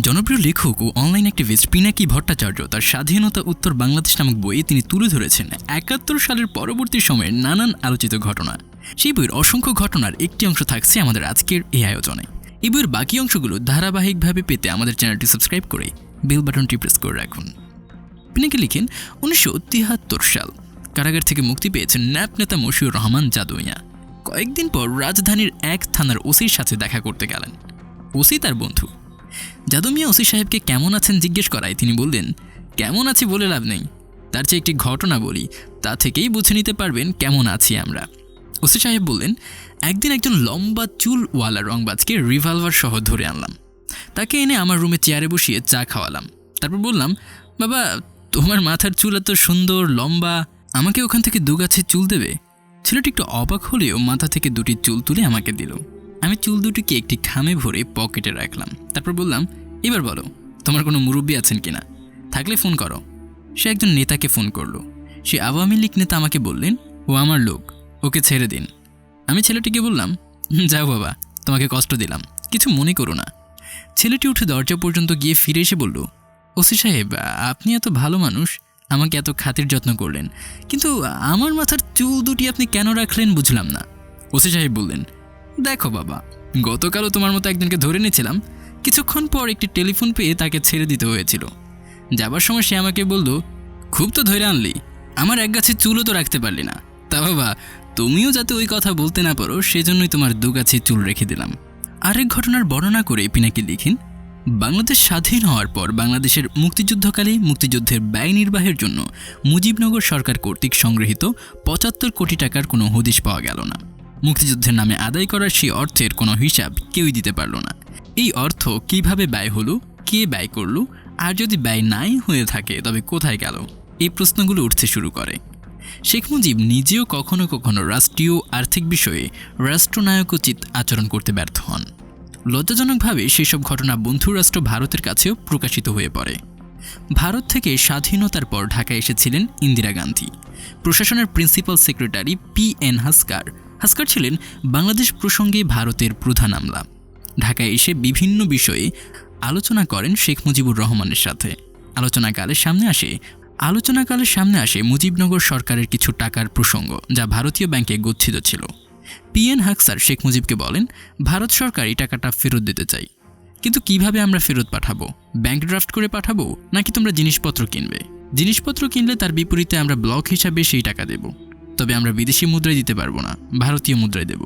জনপ্রিয় লেখক ও অনলাইন অ্যাক্টিভিস্ট পিনাকি ভট্টাচার্য তার স্বাধীনতা উত্তর বাংলাদেশ নামক বইয়ে তিনি তুলে ধরেছেন একাত্তর সালের পরবর্তী সময়ের নানান আলোচিত ঘটনা। সেই বইয়ের অসংখ্য ঘটনার একটি অংশ থাকছে আমাদের আজকের এই আয়োজনে। এই বইয়ের বাকি অংশগুলো ধারাবাহিকভাবে পেতে আমাদের চ্যানেলটি সাবস্ক্রাইব করে বেল বাটনটি প্রেস করে রাখুন। পিনাকি লিখেন, উনিশশো তিয়াত্তর সাল কারাগার থেকে মুক্তি পেয়েছেন ন্যাপ নেতা মশিউর রহমান জাদুইয়া। কয়েকদিন পর রাজধানীর এক থানার ওসির সাথে দেখা করতে গেলেন। ওসি তার বন্ধু। যাদু মিয়া ওসি সাহেবকে কেমন আছেন জিজ্ঞেস করায় তিনি বললেন, কেমন আছি বলে লাভ নেই। তার চেয়ে একটি ঘটনা বলি, তা থেকেই বুঝে নিতে পারবেন কেমন আছি আমরা। ওসি সাহেব বললেন, একদিন একজন লম্বা চুলওয়ালা রংবাজকে রিভলভার সহ ধরে আনলাম। তাকে এনে আমার রুমে চেয়ারে বসিয়ে চা খাওয়ালাম। তারপর বললাম, বাবা, তোমার মাথার চুল এত সুন্দর, লম্বা, আমাকে ওখান থেকে দু গাছের চুল দেবে? ছেলেটি একটু অবাক হলেও মাথা থেকে দুটি চুল তুলে আমাকে দিল। আমি চুল দুটিকে একটি খামে ভরে পকেটে রাখলাম। তারপর বললাম এবার বলো তোমার কোনো মুরব্বী আছেন কিনা? থাকলে ফোন করো। সে একজন নেতাকে ফোন করল। সে আওয়ামী লীগ নেতা আমাকে বললেন ও আমার লোক ওকে ছেড়ে দিন। আমি ছেলেটিকে বললাম "হুম, যাও বাবা তোমাকে কষ্ট দিলাম কিছু মনে করো না। ছেলেটি উঠে দরজা পর্যন্ত গিয়ে ফিরে এসে বলল ওসি সাহেব আপনি এত ভালো মানুষ আমাকে এত খাতির যত্ন করলেন কিন্তু আমার মাথার চুল দুটি আপনি কেন রাখলেন বুঝলাম না। ওসি সাহেব বললেন দেখো বাবা, গতকালও তোমার মতো একজনকে ধরে নিয়েছিলাম। কিছুক্ষণ পর একটি টেলিফোন পেয়ে তাকে ছেড়ে দিতে হয়েছিল। যাবার সময় সে আমাকে বলল, খুব তো ধরে আনলি, আমার এক গাছে চুলও তো রাখতে পারলি না। তা বাবা, তুমিও যাতে ওই কথা বলতে না পারো, সেজন্যই তোমার দু গাছে চুল রেখে দিলাম। আরেক ঘটনার বর্ণনা করে পিনাকি লিখিন, বাংলাদেশ স্বাধীন হওয়ার পর বাংলাদেশের মুক্তিযুদ্ধকালে মুক্তিযুদ্ধের ব্যয় নির্বাহের জন্য মুজিবনগর সরকার কর্তৃক সংগৃহীত পঁচাত্তর কোটি টাকার কোনো হদিশ পাওয়া গেল না। মুক্তিযুদ্ধের নামে আদায় করার সেই অর্থের কোনো হিসাব কেউই দিতে পারল না। এই অর্থ কীভাবে ব্যয় হলো, কে ব্যয় করল, আর যদি ব্যয় নাই হয়ে থাকে, তবে কোথায় গেল? এই প্রশ্নগুলো উঠতে শুরু করে। শেখ মুজিব নিজেও কখনো কখনো রাষ্ট্রীয় আর্থিক বিষয়ে রাষ্ট্রনায়কোচিত আচরণ করতে ব্যর্থ হন। লজ্জাজনকভাবে সেসব ঘটনা বন্ধু রাষ্ট্র ভারতের কাছেও প্রকাশিত হয়ে পড়ে। ভারত থেকে স্বাধীনতার পর ঢাকায় এসেছিলেন ইন্দিরা গান্ধী। প্রশাসনের প্রিন্সিপাল সেক্রেটারি পি এন হাসকার হাসকার ছিলেন বাংলাদেশ প্রসঙ্গে ভারতের প্রধান আমলা। ঢাকায় এসে বিভিন্ন বিষয়ে আলোচনা করেন শেখ মুজিবুর রহমানের সাথে। আলোচনাকালে সামনে আসে আলোচনাকালের সামনে আসে মুজিবনগর সরকারের কিছু টাকার প্রসঙ্গ যা ভারতীয় ব্যাংকে গচ্ছিত ছিল। পিএন হাকসার শেখ মুজিবকে বলেন, ভারত সরকার এই টাকাটা ফেরত দিতে চাই। কিন্তু কীভাবে আমরা ফেরত পাঠাবো? ব্যাংক ড্রাফট করে পাঠাবো? নাকি তোমরা জিনিসপত্র কিনবে? জিনিসপত্র কিনলে তার বিপরীতে আমরা ব্লক হিসাবে সেই টাকা দেব। তবে আমরা বিদেশি মুদ্রায় দিতে পারব না, ভারতীয় মুদ্রায় দেব।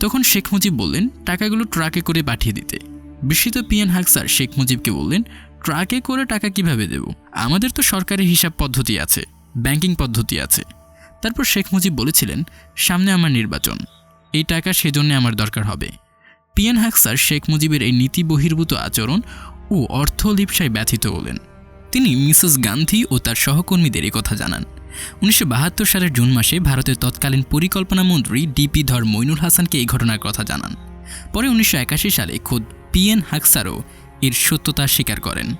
তখন শেখ মুজিব বললেন, টাকাগুলো ট্রাকে করে পাঠিয়ে দিতে। বিস্মিত পিএন হাকসার শেখ মুজিবকে বললেন, ট্রাকে করে টাকা কীভাবে দেব? আমাদের তো সরকারি হিসাব পদ্ধতি আছে, ব্যাংকিং পদ্ধতি আছে। তারপর শেখ মুজিব বলেছিলেন, সামনে আমার নির্বাচন, এই টাকা সেজন্য আমার দরকার হবে। পিএন হাকসার শেখ মুজিবের এই নীতি বহির্ভূত আচরণ ও অর্থ লিপসায় ব্যথিত হলেন। তিনি মিসেস গান্ধী ও তার সহকর্মীদের কথা জানান। উনিশশো বাহাত্তর সালের জুন মাসে ভারতের তৎকালীন পরিকল্পনা মন্ত্রী ডিপি ধর মইনুল হাসানকে এই ঘটনার কথা জানান। পরে উনিশশো একাশি সালে খোদ পি এন হাকসারও এর সত্যতা স্বীকার করেন।